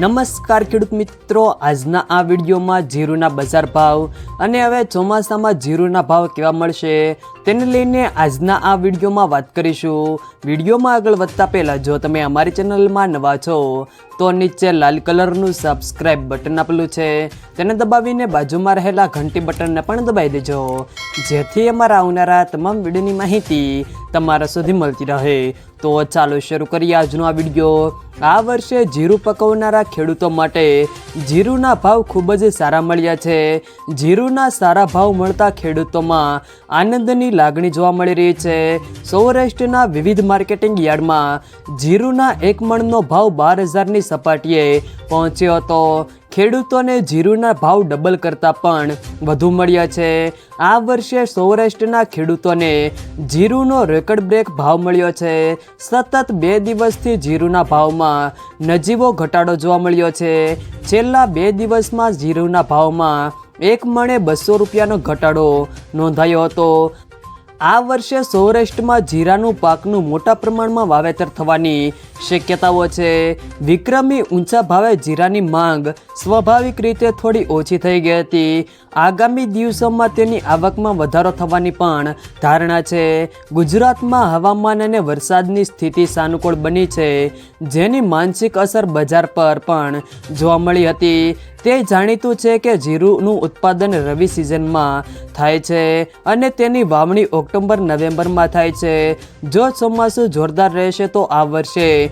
નમસ્કાર ખેડૂત મિત્રો, આજના આ વિડીયોમાં જીરુના બજાર ભાવ અને હવે ચોમાસામાં જીરુના ભાવ કેવા મળશે તેને લઈને આજના આ વિડીયોમાં વાત કરીશું. વિડીયોમાં આગળ વધતા પહેલાં, જો તમે અમારી ચેનલમાં નવા છો, તો નીચે લાલ કલરનું સબસ્ક્રાઇબ બટન આપેલું છે. તેને દબાવીને બાજુમાં રહેલા ઘંટી બટનને પણ દબાવી દેજો, જેથી અમારા આવનારા તમામ વિડીયોની માહિતી તમારા સુધી મળતી રહે. તો ચાલો શરૂ કરીએ આજનો આ વીડિયો. આ વર્ષે જીરું પકવનારા ખેડૂતો માટે જીરુના ભાવ ખૂબ જ સારા મળ્યા છે. જીરુના સારા ભાવ મળતા ખેડૂતોમાં આનંદની લાગણી જોવા મળી રહી છે. સૌરાષ્ટ્રના વિવિધ માર્કેટિંગ યાર્ડમાં જીરુના એક મણનો ભાવ બાર હજારની સપાટીએ પહોંચ્યો હતો. ખેડૂતોને જીરુના ભાવ ડબલ કરતાં પણ વધુ મળ્યા છે. આ વર્ષે સૌરાષ્ટ્રના ખેડૂતોને જીરુનો રેકર્ડ બ્રેક ભાવ મળ્યો છે. સતત બે દિવસથી જીરુના ભાવમાં નજીવો ઘટાડો જોવા મળ્યો છે. છેલ્લા બે દિવસમાં જીરુના ભાવમાં એક મણે બસો રૂપિયાનો ઘટાડો નોંધાયો હતો. આ વર્ષે સૌરાષ્ટ્રમાં જીરાનું પાકનું મોટા પ્રમાણમાં વાવેતર થવાની શક્યતાઓ છે. વિક્રમી ઊંચા ભાવે જીરાની માંગ સ્વાભાવિક રીતે થોડી ઓછી થઈ ગઈ હતી. આગામી દિવસોમાં તેની આવકમાં વધારો થવાની પણ ધારણા છે. ગુજરાતમાં હવામાન અને વરસાદની સ્થિતિ સાનુકૂળ બની છે. જેની માનસિક અસર બજાર પર પણ જોવા મળી હતી. તે જાણીતું છે કે જીરુનું ઉત્પાદન રવિ સિઝનમાં થાય છે અને તેની વાવણી ઓક્ટોબર નવેમ્બરમાં થાય છે. જો ચોમાસું જોરદાર રહેશે તો આ વર્ષે